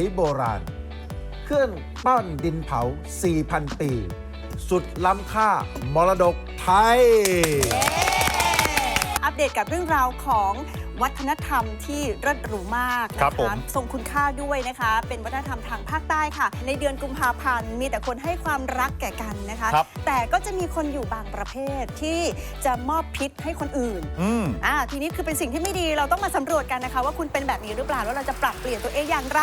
ำนานไหโบราณ เครื่องปั้นดินเผา 4,000 ปี สุดล้ำค่ามรดกไทย อัปเดตกับเรื่องราวของวัฒนธรรมที่เลิศหรูมากนะครัคะบผม ทรงคุณค่าด้วยนะคะ เป็นวัฒนธรรมทางภาคใต้ค่ะ ในเดือนกุมภาพันธ์มีแต่คนให้ความรักแก่กันนะคะ ครับ แต่ก็จะมีคนอยู่บางประเภทที่จะมอบพิษให้คนอื่น อืม อ่าทีนี้คือเป็นสิ่งที่ไม่ดีเราต้องมาสำรวจกันนะคะ ว่าคุณเป็นแบบนี้หรือเปล่า แล้วเราจะปรับเปลี่ยนตัวเองอย่างไร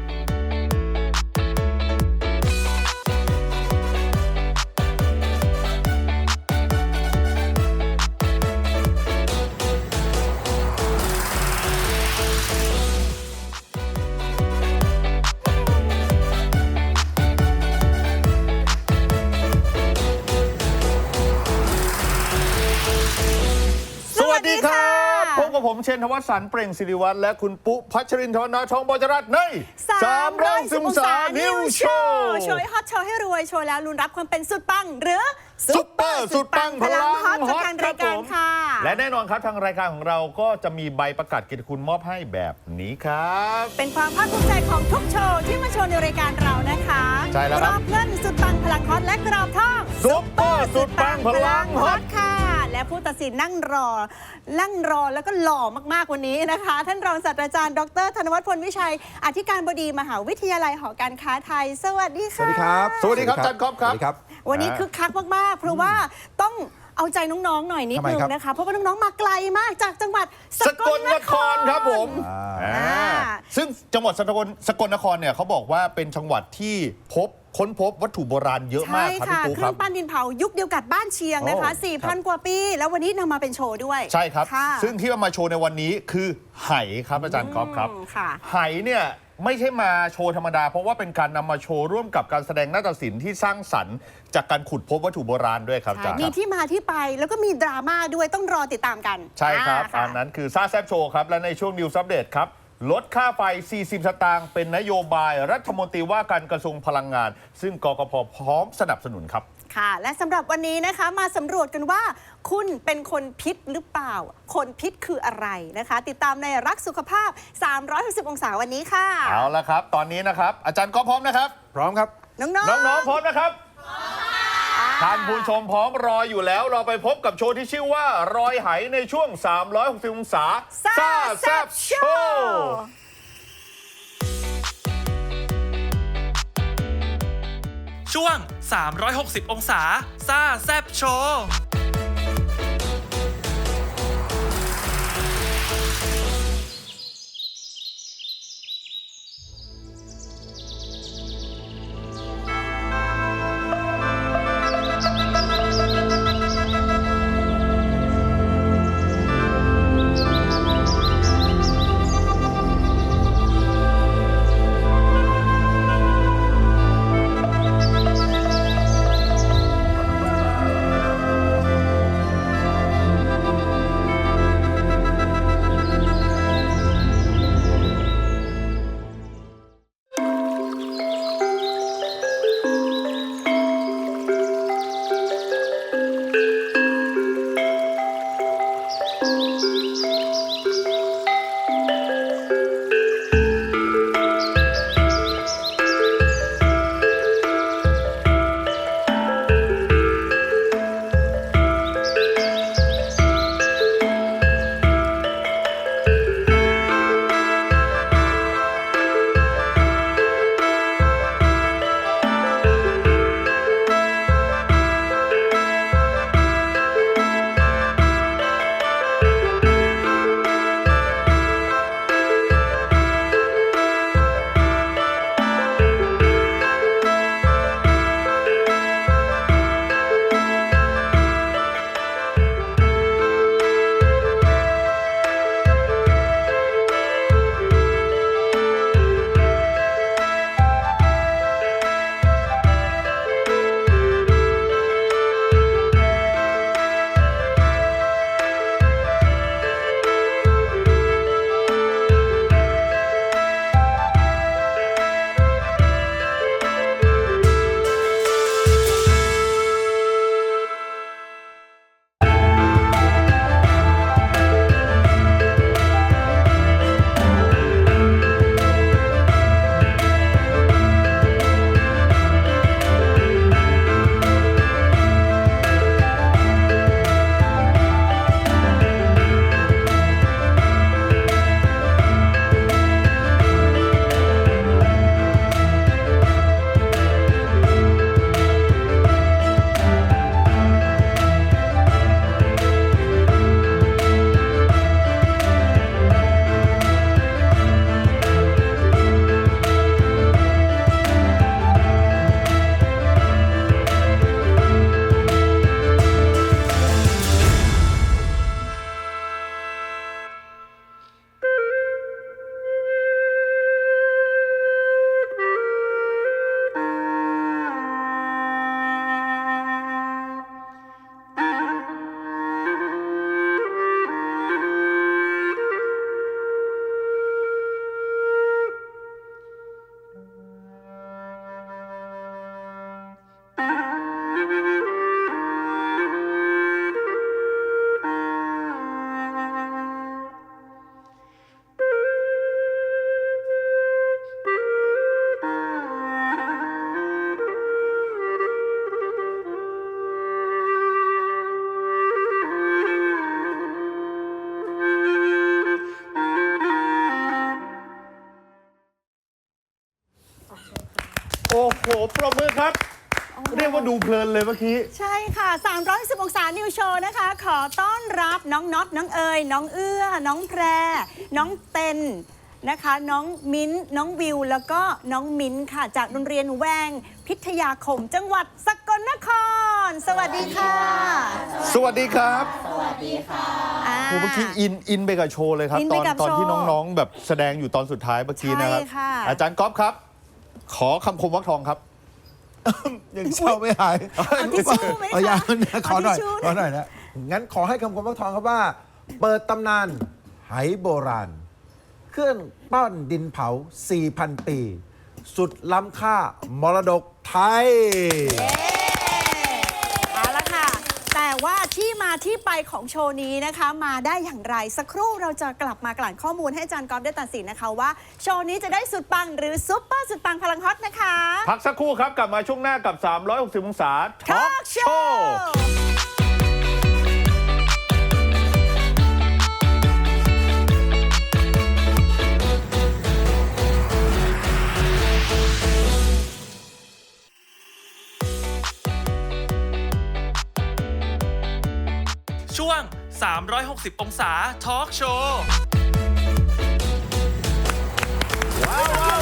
ดีครับสวัสดีค่ะพบกับผมเชนทวัฒน์สันเปล่งสิริวัฒน์และคุณปุ๊พัชรินทร์ธวนาทองบจรัตน์ใน310องศานิวโชว์โชว์ให้ฮอตโชว์ให้รวยโชว์แล้วลุ้นรับความเป็นสุดปังหรือซุปเปอร์สุดปังพลังฮอตฮจากอตทางครารับยผการมค่ะ และแน่นอนครับทางรายการของเราก็จะมีใบประกาศเกียรติคุณมอบให้แบบนี้ครับ เป็นความภาคภูมิใจของทุกโชว์ที่มาโชว์ในรายการเรานะคะใช่แล้วกครรับอบเงินสุดปังพลังฮอตและกรอบทองซุปเปอร์สุดปังพลังฮอตค่ะ และผู้ตัดสินนั่งรอ นั่งรอแล้วก็หล่อมากๆวันนี้นะคะ ท่านรองศาสตราจารย์ดร ธนวัฒน์พลวิชัย อธิการบดีมหาวิทยาลัยหอการค้าไทย สวัสดีสค่ะวัสดีครับ สวัสดีครับอาจารย์ก๊อฟครับสวัสดีครับ วันนี้คึกคักมากๆ เพราะว่าต้องเอาใจน้องๆหน่อยนิดทำไมนึงครับนะคะ เพราะว่าน้องๆมาไกลมากจากจังหวัดสสกกลลนนคครรครับผมอ่าอ่าอ่าซึ่งจังหวัดสกลสกลนครเนี่ยเขาบอกว่าเป็นจังหวัดที่พบ ค้นพบวัตถุโบราณเยอะมาใช่กครับค่ะพี่ปุ๊เคครื่รัอบงปั้นดินเผายุคเดียวกับบ้านเชียงนะคะโอ้ครับ4,000 กว่าปี แล้ววันนี้นำมาเป็นโชว์ด้วย ใช่ครับค่ะซึ่งที่เอามาโชว์ในวันนี้คือไหครับอาจารย์กอล์ฟครับอืมค่ะไหเนี่ยไม่ใช่มาโชว์ธรรมดา เพราะว่าเป็นการนำมาโชว์ร่วมกับการแสดงนาฏศิลป์ที่สร้างสรรค์ จากการขุดพบวัตถุโบราณด้วยครับอาจารย์มีที่มาที่ไปแล้วก็มีดราม่าด้วยต้องรอติดตามกัน ใช่ครับาะอันนั้นคือซาแซบโชว์ครับและในช่วงนิวซั p เดตครับ ลดค่าไฟ 40 สตางค์เป็นนโยบายรัฐมนตรีว่าการกระทรวงพลังงาน ซึ่งกกพพร้อมสนับสนุนครับ ค่ะ และสำหรับวันนี้นะคะมาสำรวจกันว่า คุณเป็นคนพิษหรือเปล่า คนพิษคืออะไรนะคะ ติดตามในรักสุขภาพ 360 องศาวันนี้ค่ะ เอาละครับ ตอนนี้นะครับ อาจารย์ก็พร้อมนะครับ พร้อมครับ น้องน้องๆพร้อมนะครับ ท่านผู้ชมพร้อมรออยู่แล้วเราไปพบกับโชว์ที่ชื่อว่ารอยไหในช่วง 360 องศาซ่าแซบโชว์ช่วง 360 องศาซ่าแซบโชว์ ลินเลยเมื่อกี้ ใช่ค่ะ 310องศานิวโชว์นะคะ ขอต้อนรับน้องน็อต น้องเอ๋ยน้องเอื้อ น้องแพร น้องเต็นนะคะ น้องมิ้น น้องวิว แล้วก็น้องมิ้นค่ะ จากโรงเรียนแวง พิทยาคม จังหวัดสกลนคร สวัสดีค่ะสวัสดีครับอ่าโอ้เมื่อกี้อินอินไปกับโชว์เลยครับ อินตไปอนกับตอนที่โชว์น้องๆ แบบแสดงอยู่ตอนสุดท้ายเมื่อกี้นะครับ ใช่ค่ะ อาจารย์ก๊อฟครับ ขอคำคมวักทองครับ ยังเช่าไม่หายเอาทิชชู่ไหมคะเอายางนะขอหน่อย เอาทิชชู่ขอหน่อยนะ งั้นขอให้คำคมวักทองครับว่า เปิดตำนานไหโบราณ เครื่องปั้นดินเผา 4,000 ปี สุดล้ำค่ามรดกไทยเอาละค่ะแต่ ว่าที่มาที่ไปของโชว์นี้นะคะ มาได้อย่างไรสักครู่เราจะกลับมากลั่นข้อมูลให้อาจารย์กอล์ฟได้ตัดสินนะคะว่า โชว์นี้จะได้สุดปังหรือซุปเปอร์สุดปังพลังฮอตนะคะ พักสักครู่ครับกลับมาช่วงหน้ากับ 360 องศาทอล์กโชว์ 360 องศาทอล์กโชว์ ว้าว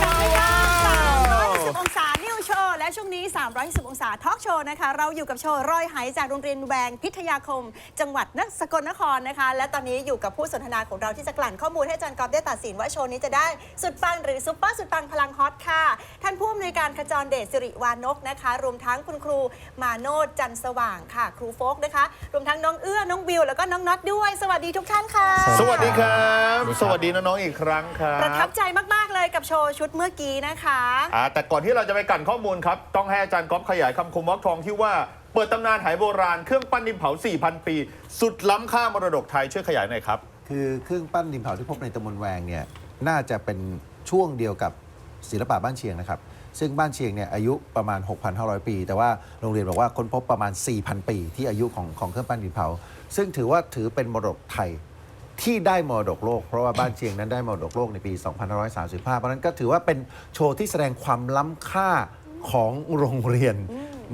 310องศานิวโชว์และช่วงนี้ 310 องศาทอล์กโชว์นะคะ เราอยู่กับโชว์รอยไหจากโรงเรียนแวงพิทยาคม จังหวัดนสกลนครนะคะ และตอนนี้อยู่กับผู้สนทนาของเราที่จะกลั่นข้อมูลให้อาจารย์กอฟได้ตัดสินว่าโชว์นี้จะได้สุดปังหรือซุปเปอร์สุดปังพลังฮอตค่ะ ท่านผู้อำนวยการขจรเดชสิริวานกนะคะ รวมทั้งคุณครูมาโนดจันทร์สว่างค่ะ ครูโฟกนะคะ รวมทั้งน้องเอื้อน้องบิวแล้วก็น้องน็อตด้วย สวัสดีทุกท่านค่ะ สวัสดีครับ สวัสดีน้องๆอีกครั้งครัประทับบใจมากๆเลยกับโชว์ชุดเมื่อกี้นะคะ อ่าแต่ก่อนที่เราจะไปกลั่นข้อมูลครับต้องให้อาจารย์ก๊อฟขยายคำคมวักทองที่ว่าเปิดตำนานไหโบราณเครื่องปั้นดินเผา 4,000 ปี สุดล้ำค่ามรดกไทยช่วยขยายหน่อยครับ คือเครื่องปั้นดินเผาที่พบในตำบลแวงเนี่ยน่าจะเป็นช่วงเดียวกับศิลปะบ้านเชียงนะครับ ซึ่งบ้านเชียงเนี่ยอายุประมาณ 6,500 ปี แต่ว่าโรงเรียนบอกว่าค้นพบประมาณ 4,000 ปี ที่อายุของของเครื่องปั้นดินเผา ซึ่งถือว่าถือเป็นมรดกไทยที่ได้มรดกโลก เพราะว่าบ้านเชียงนั้นได้มรดกโลกในปี 2535 เพราะฉะนั้นก็ถือว่าเป็นโชว์ที่แสดงความล้ำค่า ของโรงเรียน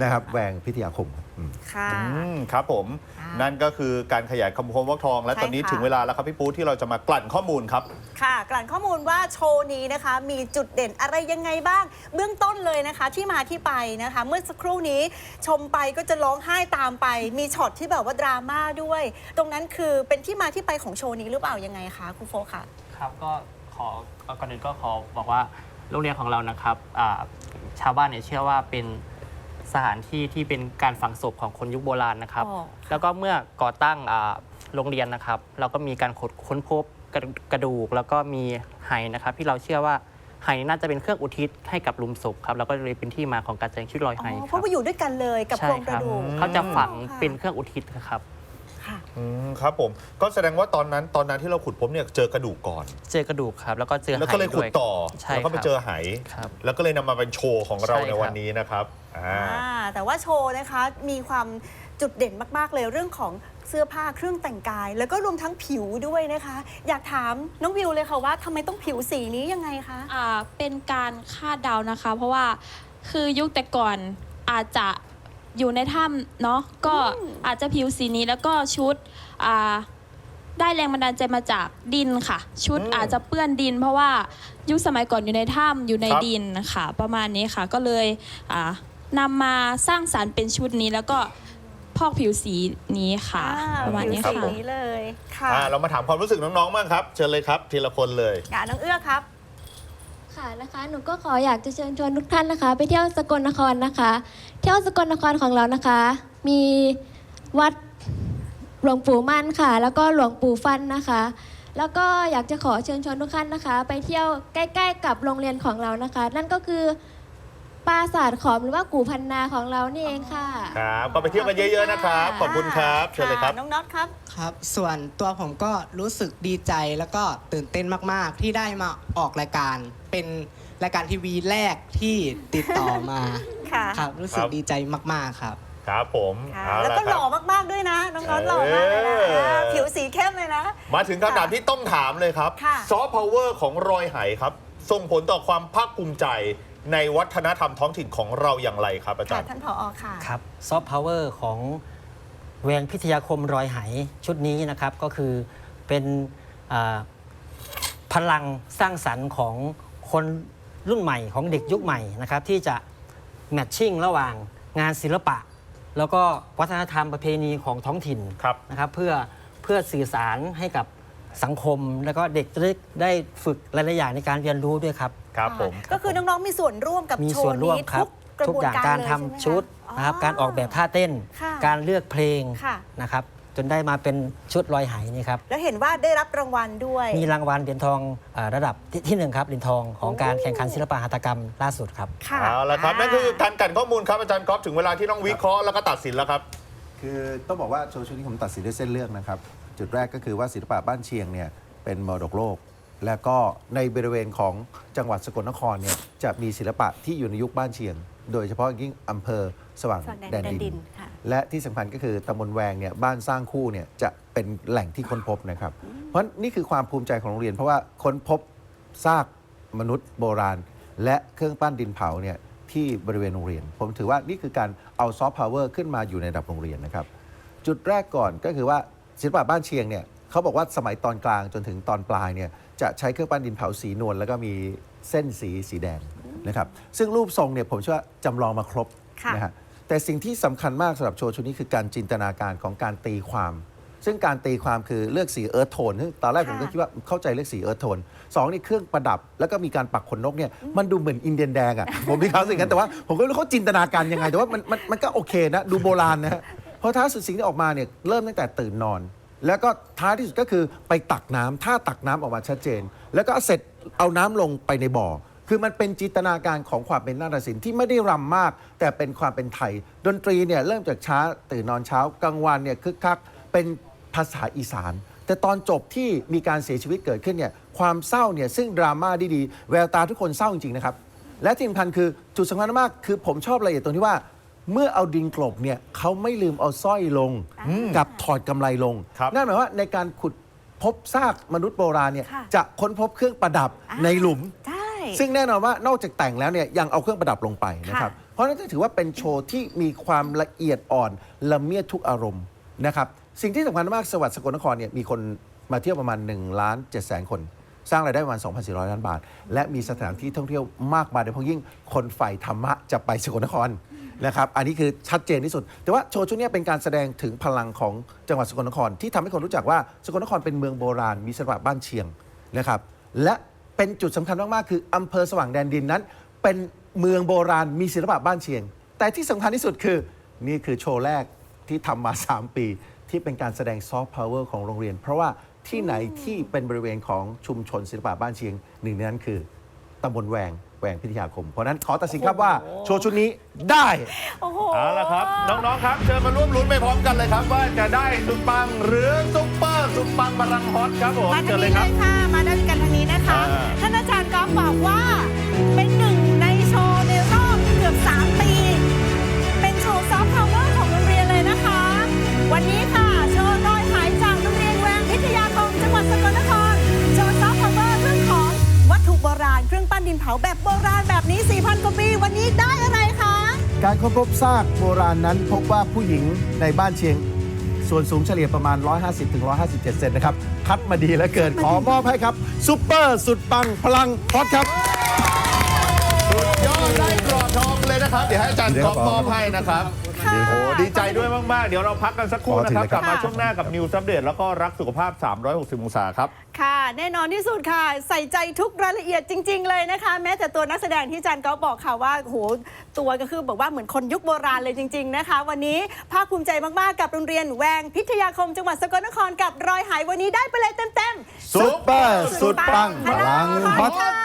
นะครับแวงพิทยาคมอืม ค่ะ อืมครับผมอ่านั่นั่นก็คือการขยายคำคมวักทอง และใช่ตอนนี้ค่ะ ถึงเวลาแล้วครับพี่ปูที่เราจะมากลั่นข้อมูลครับ ค่ะกลั่นข้อมูลว่าโชว์นี้นะคะ มีจุดเด่นอะไรยังไงบ้าง เบื้องต้นเลยนะคะ ที่มาที่ไปนะคะ เมื่อสักครู่นี้ชมไปก็จะร้องไห้ตามไป มีช็อตที่แบบว่าดราม่าด้วย ตรงนั้นคือเป็นที่มาที่ไปของโชว์นี้หรือเปล่ายังไงคะครูโฟกค่ะ ครับก็ขอก่อนอื่นก็ขอบอกว่าโรงเรียนของเรานะครับอ่า ชาวบ้านเนี่ยเชื่อว่าเป็นสถานที่ที่เป็นการฝังศพของคนยุคโบราณนะครับอ๋อแล้วก็เมื่อก่อตั้งอ่าโรงเรียนนะครับ เราก็มีการขดค้นพบกระกระดูก แล้วก็มีไหนะครับ ที่เราเชื่อว่าไหน่าจะเป็นเครื่องอุทิศให้กับหลุมศพครับแล้วก็เลยเป็นที่มาของการแสดงชุดลอยอ๋ไหอคเพรับราะว่าอยู่ด้วยกันเลยกับโครงกระดูกอืมเขาจะฝังค่ะเป็นเครื่องอุทิศครับค่ะ อืมครับผมก็แสดงว่าตอนนั้นตอนนั้นที่เราขุดพบเนี่ยเจอกระดูกก่อน เจอกระดูกครับ แล้วก็เจอแล้วไหก็เลยขุดด้วยต่อใช่แล้วก็ไปครับเจอไหครับ แล้วก็เลยนำมาเป็นโชว์ของเราใช่ในครับ วันนี้นะครับอ่า อ่าแต่ว่าโชว์นะคะมีความจุดเด่นมาก ๆ เลยเรื่องของเสื้อผ้าเครื่องแต่งกาย แล้วก็รวมทั้งผิวด้วยนะคะ อยากถามน้องวิวเลยค่ะว่าทำไมต้องผิวสีนี้ยังไงคะ อ่าเป็นการคาดเดานะคะ เพราะว่าคือยุคแต่ก่อนอาจจะ อยู่ในถ้ำเนาะก็อาจจะผิวสีนี้แล้วก็ชุดอ่าได้แรงบันดาลใจมาจากดินค่ะ ชุดอืมอาจจะเปื้อนดิน เพราะว่ายุคสมัยก่อนอยู่ในถ้ำอยู่ในครับ ดินค่ะ ประมาณนี้ค่ะ ก็เลยอ่านำมาสร้างสารรค์เป็นชุดนี้ แล้วก็พอกผิวสีนี้ค่ะ อ่าประมาณนี้ผิวค่ะ สีนี้เลยค่ะอ่าเรามาถามความรู้สึกน้องๆบ้างครับ เชิญเลยครับทีละคนเลย อ่าน้องเอื้อครับค่ะ นะคะ หนูก็ขออยากจะเชิญชวนทุกท่านนะคะ ไปเที่ยวสกลนครนะคะ เที่ยวสกลนครของเรานะคะ มีวัดหลวงปู่มั่นค่ะ แล้วก็หลวงปู่ฟันนะคะ แล้วก็อยากจะขอเชิญชวนทุกท่านนะคะ ไปเที่ยวใกล้ ๆ กับโรงเรียนของเรานะคะ นั่นก็คือ ปราสาทขอมหรือว่ากู่พันนาของเรานี่เองค่ะ ครับก็ไปเที่ยวกันเยอะ ๆนะครับ ขอบคุณครับเชิญเลยครับน้องน็อตครับ ครับ ส่วนตัวผมก็รู้สึกดีใจแล้วก็ตื่นเต้นมากๆ ที่ได้มาออกรายการ เป็นรายการทีวีแรกที่ติดต่อมา ค่ะ ครับ รู้สึคกรับ ดีใจมากๆครับ ครับผมค่ะเอาแล้วละก็คหรัล่อบมากๆด้วยนะ น้องน็อตหล่อมากเลยนะเออเออ ผิวสีเข้มเลยนะ มาถึงคำถามที่ต้องถามเลยครับค่ะ ซอฟต์พาวเวอร์ของรอยไหครับ ส่งผลต่อความภาคภูมิใจ ในวัฒนธรรมท้องถิ่นของเราอย่างไรครับอาจาค่ะรย์ ท่านผอค่ะ ครับซอฟต์พาวเวอร์ของแวงพิทยาคมรอยไหชุดนี้นะครับ ก็คือเป็นอ่าพลังสร้างสรรค์ของคนรุ่นใหม่ของเด็กยุคใหม่นะครับ ที่จะแมทชิ่งระหว่างงานศิลปะ แล้วก็วัฒนธรรมประเพณีของท้องถิ่น ครับ นะครับเพื่อเพื่อสื่อสารให้กับสังคม แล้วก็เด็กจะได้ได้ฝึกหลายๆอย่างในการเรียนรู้ด้วยครับ ครับผม ก็คือน้องๆมีส่วนร่วมกับมีโชส่วนว์ร่วมนี้ครัทุบ กกระทุกบวนอย่างการการเลยทำใช่ไหมคะชุดนะครับอ๋อการออกแบบท่าเต้น ค่ะ การเลือกเพลงค่ะ นะครับ จนได้มาเป็นชุดลอยไหนี่ครับ แล้วเห็นว่าได้รับรางวัลด้วย มีรางวัลเหรียญทองอาระดับที่ที่หนึ่งครับเหรียญทองของการแข่งขันศิลปะหัตถกรรมล่าสุดครับ ค่ะเอาละครับนั่นคือการกลันข้อมูลครับอาจารย์ก๊อฟถึงเวลาที่ต้องวิเคราะห์แล้วก็ตัดสินแล้วครับ คือต้องบอกว่าโชว์ชุดนี้ผมตัดสินด้วยเส้นเรื่องนะครับ จุดแรกก็คือว่าศิลปะบ้านเชียงเนี่ยเป็นมรดกโลก และก็ในบริเวณของจังหวัดสกลนครเนี่ยจะมีศิลปะที่อยู่ในยุคบ้านเชียง โดยเฉพาะยิ่งอำเภอสว่างสว่างแดนแดนดิดินน ค่ะ และที่สำคัญก็คือตำบลแวงเนี่ยบ้านสร้างคู่เนี่ยจะเป็นแหล่งที่ค้นพบนะครับ เพราะนี่คือความภูมิใจของโรงเรียน เพราะว่าค้นพบซากมนุษย์โบราณ และเครื่องปั้นดินเผาเนี่ยที่บริเวณโรงเรียน ผมถือว่านี่คือการเอาซอฟต์พาวเวอร์ขึ้นมาอยู่ในระดับโรงเรียนนะครับ จุดแรกก่อนก็คือว่าศิลปะบ้านเชียงเนี่ย เขาบอกว่าสมัยตอนกลางจนถึงตอนปลายเนี่ยจะใช้เครื่องปั้นดินเผาสีนวลแล้วก็มีเส้นสีสีแดงนะครับซึ่งรูปทรงเนี่ยผมเชื่อว่าจำลองมาครบค่ะ นะฮะแต่สิ่งที่สำคัญมากสำหรับโชว์ชุดนี้คือการจินตนาการของการตีความ ซึ่งการตีความคือเลือกสีเอิร์ธโทนซึ่งตอนแรกผมก็ค่ะ คิดว่าเข้าใจเลือกสีเอิร์ธโทนสองนี่เครื่องประดับแล้วก็มีการปักขนนกเนี่ยมันดูเหมือนอินเดียนแดงอะ ผมมีความรู้สึกงั้นแต่ว่าผมก็ไม่รู้เขาจินตนาการยังไงแต่ว่ามันมันมันก็โอเคนะดูโบราณนะฮะเพราะท้ายสุดสิ่งที่ออกมาเนี่ยเริ่มตั้งแต่ตื่นนอน แล้วก็ท้ายที่สุดก็คือไปตักน้ำถ้าตักน้ำออกมาชัดเจน แล้วก็เสร็จเอาน้ำลงไปในบ่อ คือมันเป็นจินตนาการของความเป็นนาฏศิลป์ที่ไม่ได้รำมาก แต่เป็นความเป็นไทย ดนตรีเนี่ยเริ่มจากช้าตื่นนอนเช้ากลางวันเนี่ยคึกคักเป็นภาษาอีสาน แต่ตอนจบที่มีการเสียชีวิตเกิดขึ้นเนี่ยความเศร้าเนี่ยซึ่งดราม่าดีๆแววตาทุกคนเศร้าจริงๆนะครับ และที่สำคัญคือจุดสำคัญมากคือผมชอบรายละเอียดตรงที่ว่า เมื่อเอาดินกลบเนี่ยเขาไม่ลืมเอาสร้อยลง กับถอดกำไรลง ครับ นั่นหมายว่าในการขุดพบซากมนุษย์โบราณเนี่ยค่ะ จะค้นพบเครื่องประดับในหลุม ใช่ ซึ่งแน่นอนว่านอกจากแต่งแล้วเนี่ยยังเอาเครื่องประดับลงไปนะครับ ค่ะเพราะฉะนั้นถือว่าเป็นโชว์ที่มีความละเอียดอ่อนละเมียดทุกอารมณ์นะครับสิ่งที่สำคัญมากสวัสดิ์สกลนครเนี่ยมีคนมาเที่ยวประมาณ1ล้าน7แสนคน สร้างรายได้ประมาณ 2,400 ล้านบาท และมีสถานที่ท่องเที่ยวมากมายโดยเฉพาะยิ่งคนใฝ่ธรรมะจะไปสกลนคร นะครับอันนี้คือชัดเจนที่สุด แต่ว่าโชว์ชุดนี้เป็นการแสดงถึงพลังของจังหวัดสกลนคร ที่ทำให้คนรู้จักว่าสกลนครเป็นเมืองโบราณมีศิลปะบ้านเชียงนะครับและเป็นจุดสำคัญมากๆคืออำเภอสว่างแดนดินนั้น เป็นเมืองโบราณมีศิลปะบ้านเชียง แต่ที่สำคัญที่สุดคือนี่คือโชว์แรกที่ทำมา 3 ปีที่เป็นการแสดงซอฟต์พาวเวอร์ของโรงเรียน เพราะว่าที่ไหนที่เป็นบริเวณของชุมชนศิลปะบ้านเชียง หนึ่งในนั้นคือตำบลแหวง วงพิทยาคม เพราะฉะนั้นขอตัดสินครับว่าโชว์ชุดนี้ได้โอ้โหเอาละครับ น้องๆครับเชิญมาร่วมลุ้นไปพร้อมกันเลยครับ ว่าจะได้สุดปังหรือซุปเปอร์สุดปังพลังฮอตครับผมมาเชิทาญงเลยนี้คเลรับ ยค่ะ มาด้วยกันทางนี้นะคะ อ่า ท่านอาจารย์ก๊อฟบอกว่า ผาแบบโบราณแบบนี้ 4,000 กว่าปีวันนี้ได้อะไรคะ การค้นพบซากโบราณนั้นพบว่าผู้หญิงในบ้านเชียง ส่วนสูงเฉลี่ยประมาณ 150-157 เซนนะครับ คัดมาดีแล้วเกินขอมอบให้ครับซุปเปอร์สุดปังพลังฮอตครับสุด ยอดได้กรอบทองเลยนะครับ เดี๋ยวให้อาจารย์เดี๋ยวก๊อฟครับมอบให้นะครับค่ะโอ้ดีใจด้วยมาก ๆ เดี๋ยวเราพักกันสักครู่นะครับขอถึงเลยกลับมาค่ะช่วงหน้ากับนิวซั d เดตแล้วก็รักสุขภาพ 360 องศาครับ ค่ะ แน่นอนที่สุดค่ะ ใส่ใจทุกรายละเอียดจริง ๆ เลยนะคะ แม้แต่ตัวนักแสดงที่อาจารย์ก็บอกค่ะว่าโหตัวก็คือบอกว่าเหมือนคนยุคโบราณเลยจริง ๆ นะคะ วันนี้ภาคภูมิใจมาก ๆ กับโรงเรียนแวงพิทยาคมจังหวัดสกลนครกับรอยหายวันนี้ได้ไปเลยเต็มๆซุปเปอร์สุดปังพลังฮอต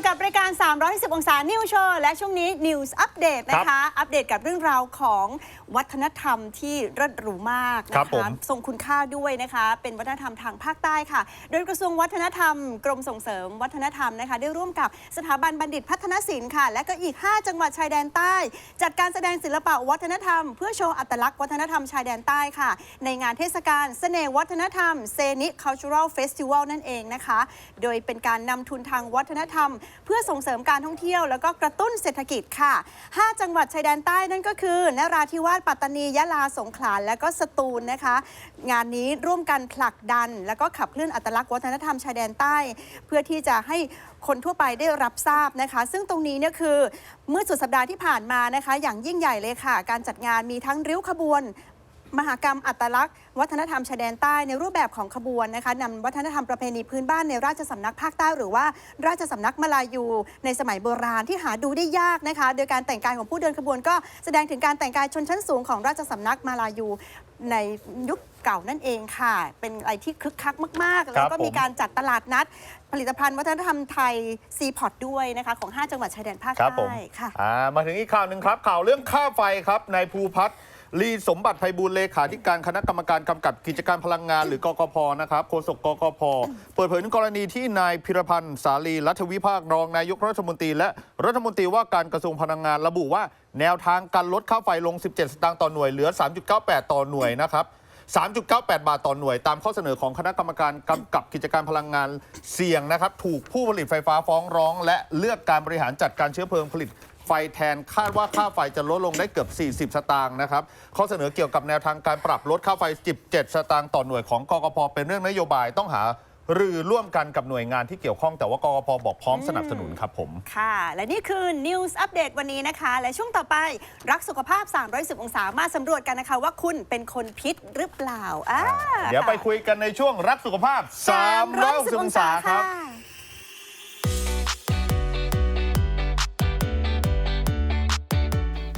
อยู่กับรายการ 310 องศา นิวโชว์ และช่วงนี้ News Update นะคะ อัปเดตกับเรื่องราวของวัฒนธรรมที่เลิศหรูมากครันะบผคะมทรงคุณค่าด้วยนะคะ เป็นวัฒนธรรมทางภาคใต้ค่ะ โดยกระทรวงวัฒนธรรม กรมส่งเสริมวัฒนธรรมนะคะ ได้ร่วมกับสถาบันบัณฑิตพัฒนศิลป์ค่ะ และก็อีก 5 จังหวัดชายแดนใต้ จัดการแสดงศิลปะวัฒนธรรม เพื่อโชว์อัตลักษณ์วัฒนธรรมชายแดนใต้ค่ะ ในงานเทศกาลเสน่ห์วัฒนธรรมเซนิ Cultural Festival นั่นเองนะคะ โดยเป็นการนำทุนทางวัฒนธรรมเพื่อส่งเสริมการท่องเที่ยว แล้วก็กระตุ้นเศรษฐกิจค่ะ 5 จังหวัดชายแดนใต้นั่นก็คือนราธิวาสปัตตานียะลาสงขลาและก็สตูลนะคะ งานนี้ร่วมกันผลักดัน แล้วก็ขับเคลื่อนอัตลักษณ์วัฒนธรรมชายแดนใต้ เพื่อที่จะให้คนทั่วไปได้รับทราบนะคะ ซึ่งตรงนี้เนี่ยคือเมื่อสุดสัปดาห์ที่ผ่านมานะคะ อย่างยิ่งใหญ่เลยค่ะ การจัดงานมีทั้งริ้วขบวน มหากรรมอัตลักษณ์ วัฒนธรรมชายแดนใต้ในรูปแบบของขบวนนะคะนำวัฒนธรรมประเพณีพื้นบ้านในราชสำนักภาคใต้หรือว่าราชสำนักมาลายู ในสมัยโบราณที่หาดูได้ยากนะคะ โดยการแต่งกายของผู้เดินขบวนก็แสดงถึงการแต่งกายชนชั้นสูงของราชสำนักมาลายูในยุคเก่านั่นเองค่ะ เป็นอะไรที่คึกคักมาก ๆ แล้วก็ผมมีการจัดตลาดนัด ผลิตภัณฑ์วัฒนธรรมไทยซีพอร์ตด้วยนะคะ ของ 5 จังหวัดชายแดนภาคครับผมใต้ค่ะอ่ามาถึงอีกข่าวหนึ่งครับ ข่าวเรื่องค่าไฟครับนายภูพัฒน์ ลีสมบัติไพบูลเลขาธิการคณะกรรมการกำกับกิจการพลังงานหรือกกพนะครับโฆษกกกพเปิดเผยถึงกรณีที่นายพิรพันธ์สาลีรัฐวิภาครองนายกรัฐมนตรี และรัฐมนตรีว่าการกระทรวงพลังงานระบุว่า แนวทางการลดค่าไฟลง 17 สตางค์ต่อหน่วยเหลือ 3.98 ต่อหน่วยนะครับ3.98 บาทต่อหน่วย ตามข้อเสนอของคณะกรรมการกำกับกิจการพลังงานเสี่ยงนะครับ ถูกผู้ผลิตไฟฟ้าฟ้องร้อง และเลือกการบริหารจัดการเชื้อเพลิงผลิต ฟแทนคาดว่าค่าไฟจะลดลงได้เกือบ 40 สตางค์นะครับข้อเสนอเกี่ยวกับแนวทางการปรับลดค่าไฟ 17 สตางค์ต่อหน่วยของกกพเป็นเรื่องนโยบายต้องหารือร่วมกันกับหน่วยงานที่เกี่ยวข้องแต่ว่ากกพบอกพร้อมสนับสนุนครับผม ค่ะ และนี่คือ News Update วันนี้นะคะ และช่วงต่อไปรักสุขภาพ 310 องศามาสำรวจกันนะคะ ว่าคุณเป็นคนพิษหรือเปล่าอ่าเดี๋ยวไปคุยกันในช่วงรักสุขภาพ360องศาครับ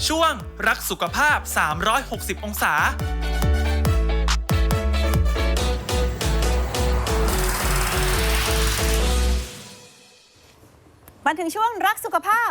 ช่วงรักสุขภาพ 360 องศา มาถึงช่วงรักสุขภาพ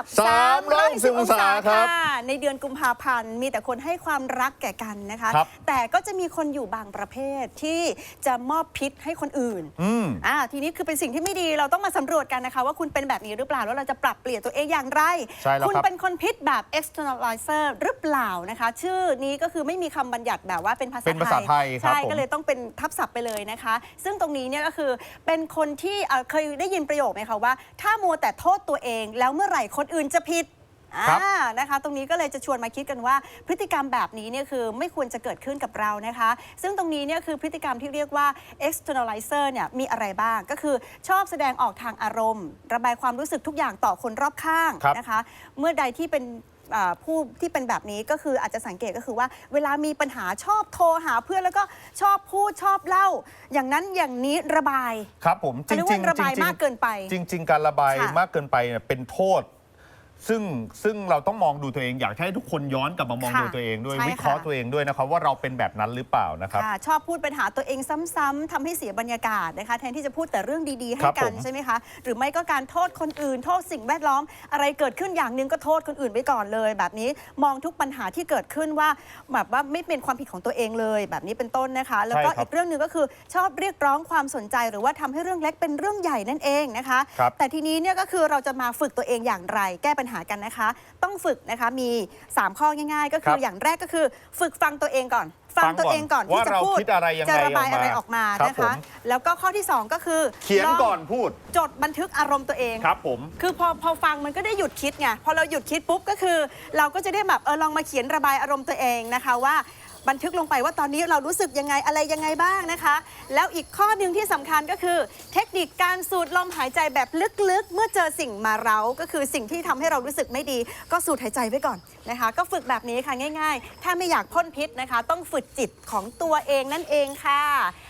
360องศาครับะในเดือนกุมภาพันธ์มีแต่คนให้ความรักแก่กันนะคะครับแต่ก็จะมีคนอยู่บางประเภทที่จะมอบพิษให้คนอื่นอืมอ่าทีนี้คือเป็นสิ่งที่ไม่ดีเราต้องมาสำรวจกันนะคะ ว่าคุณเป็นแบบนี้หรือเปล่าแล้วเราจะปรับเปลี่ยนตัวเองอย่างไรใช่แล้วคุณครับเป็นคนพิษแบบ externalizer หรือเปล่านะคะ ชื่อนี้ก็คือไม่มีคำบัญญัติแบบว่าเป็นภาษาเป็นภาษาไทยครับใช่ผมก็เลยต้องเป็นทับศัพท์ไปเลยนะคะ ซึ่งตรงนี้เนี่ยก็คือเป็นคนที่เอ่อเคยได้ยินประโยคไหมคะว่า ถ้ามัวแต่โทษตัวเอง แล้วเมื่อไหร่คนอื่นจะผิดครับ อ่านะคะ ตรงนี้ก็เลยจะชวนมาคิดกันว่า พฤติกรรมแบบนี้เนี่ยคือไม่ควรจะเกิดขึ้นกับเรานะคะ ซึ่งตรงนี้เนี่ยคือพฤติกรรมที่เรียกว่า externalizer เนี่ยมีอะไรบ้างก็คือชอบแสดงออกทางอารมณ์ ระบายความรู้สึกทุกอย่างต่อคนรอบข้างครับ นะคะ เมื่อใดที่เป็น อ่าผู้ที่เป็นแบบนี้ก็คืออาจจะสังเกตก็คือว่า เวลามีปัญหาชอบโทรหาเพื่อนแล้วก็ชอบพูดชอบเล่า อย่างนั้นอย่างนี้ระบายครับผมจเขาเรียกริงว่าระบายมากเกินไป จริง ๆ การระบายค่ะ มากเกินไปเนี่ยเป็นโทษ ซึ่งซึ่งเราต้องมองดูตัวเองอยากให้ทุกคนย้อนกลับมามองค่ะดูตัวเองด้วย ใช่วิเคราะห์ค่ะ ตัวเองด้วยนะครับว่าเราเป็นแบบนั้นหรือเปล่านะครับ ค่ะชอบพูดปัญหาตัวเองซ้ำๆทำให้เสียบรรยากาศนะคะ แทนที่จะพูดแต่เรื่องดีๆ ให้ครับกันผมใช่ไหมคะ หรือไม่ก็การโทษคนอื่น โทษสิ่งแวดล้อม อะไรเกิดขึ้นอย่างหนึ่งก็โทษคนอื่นไปก่อนเลย แบบนี้มองทุกปัญหาที่เกิดขึ้นว่าแบบว่าไม่เป็นความผิดของตัวเองเลย แบบนี้เป็นต้นนะคะ แล้วก็ใช่ครับอีกเรื่องหนึ่งก็คือชอบเรียกร้องความสนใจ หรือว่าทำให้เรื่องเล็กเป็นเรื่องใหญ่นั่นเองนะคะ ครับ แต่ทีนี้เนี่ยก็คือเราจะมาฝึกตัวเองอย่างไร แก้ปัญหากันนะคะ ต้องฝึกนะคะมี 3 ข้อง่าย ๆ ก็คืครัอบอย่างแรกก็คือ ฝึกฟังตัวเองก่อน ฟังฟังก่อนตัวเองก่อนที่ว่าจะเราพูดคิดอะไรยังไงจะระบายออกมาอะไรออกมาครับนะผคะมแล้วก็ข้อที่ 2 ก็คือเขียนลงก่อนพูดจดบันทึกอารมณ์ตัวเอง ครับผม คือพอพอฟังมันก็ได้หยุดคิดไงพอเราหยุดคิดปุ๊บก็คือ เราก็จะได้แบบเออลองมาเขียนระบายอารมณ์ตัวเองนะคะว่า บันทึกลงไปว่าตอนนี้เรารู้สึกยังไงอะไรยังไงบ้างนะคะ แล้วอีกข้อหนึ่งที่สำคัญก็คือ เทคนิคการสูดลมหายใจแบบลึกๆ เมื่อเจอสิ่งมาเร้าก็คือสิ่งที่ทำให้เรารู้สึกไม่ดี ก็สูดหายใจไว้ก่อนนะคะ ก็ฝึกแบบนี้ค่ะง่าย ๆ ถ้าไม่อยากพ่นพิษนะคะ ต้องฝึกจิตของตัวเองนั่นเองค่ะ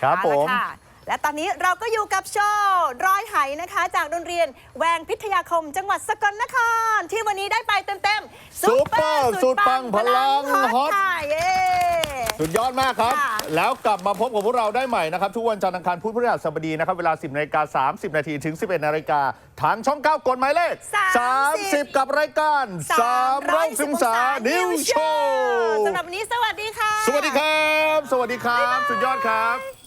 ครับเอาละผมค่ะ และตอนนี้เราก็อยู่กับโชว์ร้อยไหนะคะ จากโรงเรียนแวงพิทยาคมจังหวัดสกลนคร ที่วันนี้ได้ไปเต็มๆซุปเปอร์สุดปังพลังฮอต ค่ะเย้ สุดยอดมากครับ ค่ะ แล้วกลับมาพบกับพวกเราได้ใหม่นะครับ ทุกวันจันทร์อังคารพุธพฤหัสบดีนะครับ เวลา 10นาฬิกา30 นาทีถึง 11นาฬิกาทางช่อง 9 กดหมายเลข 30 กับรายการ310องศานิวโชว์สำหรับวันนี้สวัสดีค่ะ สวัสดีครับ สวัสดีครับ สุดยอดครับ